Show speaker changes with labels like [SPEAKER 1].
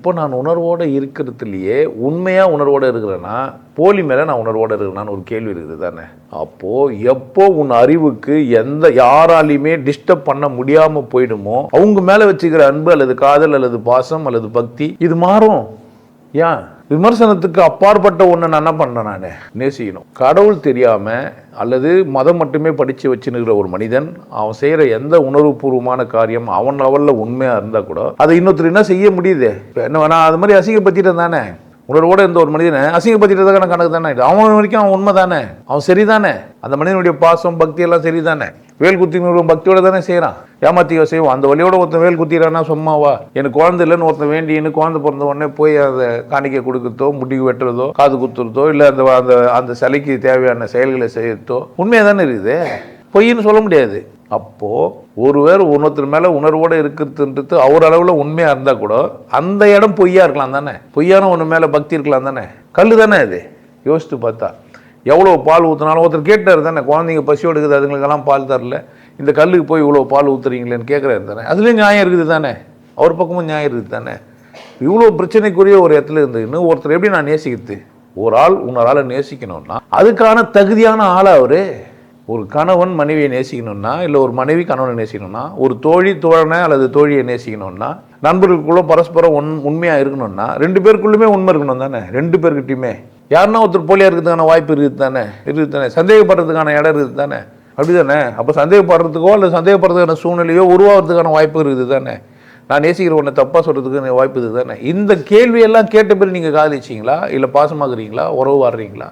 [SPEAKER 1] இப்போ நான் உணர்வோடு இருக்கிறதுலையே உண்மையாக உணர்வோடு இருக்கிறேன்னா போலி மேலே நான் உணர்வோடு இருக்கிறேனான்னு ஒரு கேள்வி இருக்குது தானே? அப்போது எப்போ உன் அறிவுக்கு எந்த யாராலையுமே டிஸ்டர்ப் பண்ண முடியாமல் போயிடுமோ அவங்க மேலே வச்சுக்கிற அன்பு அல்லது காதல் அல்லது பாசம் அல்லது பக்தி இது மாறும். ஏன்? விமர்சனத்துக்கு அப்பாற்பட்ட ஒன்று நான் என்ன பண்ணேன் நான்? நேசிக்கணும். கடவுள் தெரியாமல் அல்லது மதம் மட்டுமே படித்து வச்சுன்னுக்கிற ஒரு மனிதன் அவன் செய்கிற எந்த உணர்வுபூர்வமான காரியம் அவன் அவளில் உண்மையாக இருந்தால் கூட அதை இன்னொருத்தர் என்ன செய்ய முடியுது? இப்போ என்ன நான் அது மாதிரி அசிங்கப்படுத்திட்டேன் தானே உணர்வோடு இருந்த ஒரு மனிதனை அசிங்கப்படுத்திட்டதுக்கான கணக்கு தானே இது அவன் வரைக்கும் அவன் உண்மை தானே. அவன் சரிதானே. அந்த மனிதனுடைய பாசம் பக்தி எல்லாம் சரிதானே. வேல் குத்தின்னு பக்தியோட தானே செய்கிறான் ஏமாத்திக்க செய்வோம் அந்த வழியோட ஒருத்தன் வேல் குத்திரானா சும்மாவா எனக்கு குழந்தை இல்லைன்னு ஒருத்தன் வேண்டின்னு குழந்தை பிறந்த உடனே போய் அதை காணிக்கை கொடுக்கறதோ முடி வெட்டுறதோ காது குத்துறதோ இல்லை அந்த அந்த அந்த சிலைக்கு தேவையான செயல்களை செய்யறதோ உண்மையாக தானே இருக்குது? பொய்ன்னு சொல்ல முடியாது. அப்போது ஒருவர் ஒருத்தர் மேலே உணர்வோடு இருக்கிறதுன்றது அவர் அளவில் உண்மையாக இருந்தால் கூட அந்த இடம் பொய்யா இருக்கலாம் தானே? பொய்யான ஒன்று மேலே பக்தி இருக்கலாம் தானே? கல் தானே அது? யோசித்து பார்த்தா. எவ்வளோ பால் ஊற்றினாலும் ஒருத்தர் கேட்டார் தானே குழந்தைங்க பசியோடு இருக்குது அதுங்களுக்கெல்லாம் பால் தரல. இந்த கல்லுக்கு போய் இவ்வளோ பால் ஊற்றுறீங்களேன்னு கேட்குறாரு தானே. அதுலேயும் நியாயம் இருக்குது தானே? அவர் பக்கமும் நியாயம் இருக்குது தானே? இவ்வளோ பிரச்சனைக்குரிய ஒரு இடத்துல இருந்துன்னு ஒருத்தர் எப்படி நான் நேசிக்கிறது? ஒரு ஆள் உன்னொரு ஆளை நேசிக்கணும்னா அதுக்கான தகுதியான ஆளை அவரு? ஒரு கணவன் மனைவியை நேசிக்கணும்னா இல்லை ஒரு மனைவி கணவனை நேசிக்கணும்னா ஒரு தோழி தோழனை அல்லது தோழியை நேசிக்கணும்னா நண்பர்களுக்குள்ள பரஸ்பரம் உண் உண்மையாக இருக்கணும்னா ரெண்டு பேருக்குள்ளுமே உண்மை இருக்கணும் தானே? ரெண்டு பேர்கிட்டையுமே. யாருன்னா ஒருத்தர் போலியாக இருக்கிறதுக்கான வாய்ப்பு இருக்குது தானே? இருக்குது தானே. சந்தேகப்படுறதுக்கான இடம் இருக்குது தானே? அப்படி தானே அப்போ சந்தேகப்படுறதுக்கோ அல்லது சந்தேகப்படுறதுக்கான சூழ்நிலையோ உருவாகிறதுக்கான வாய்ப்பு இருக்குது தானே? நான் நேசிக்கிற ஒன்றை தப்பாக சொல்கிறதுக்கு வாய்ப்பு இது தானே? இந்த கேள்வியெல்லாம் கேட்ட பிறகு நீங்கள் காதலிச்சிங்களா? இல்லை பாசமாகறீங்களா? உறவு வாடுறீங்களா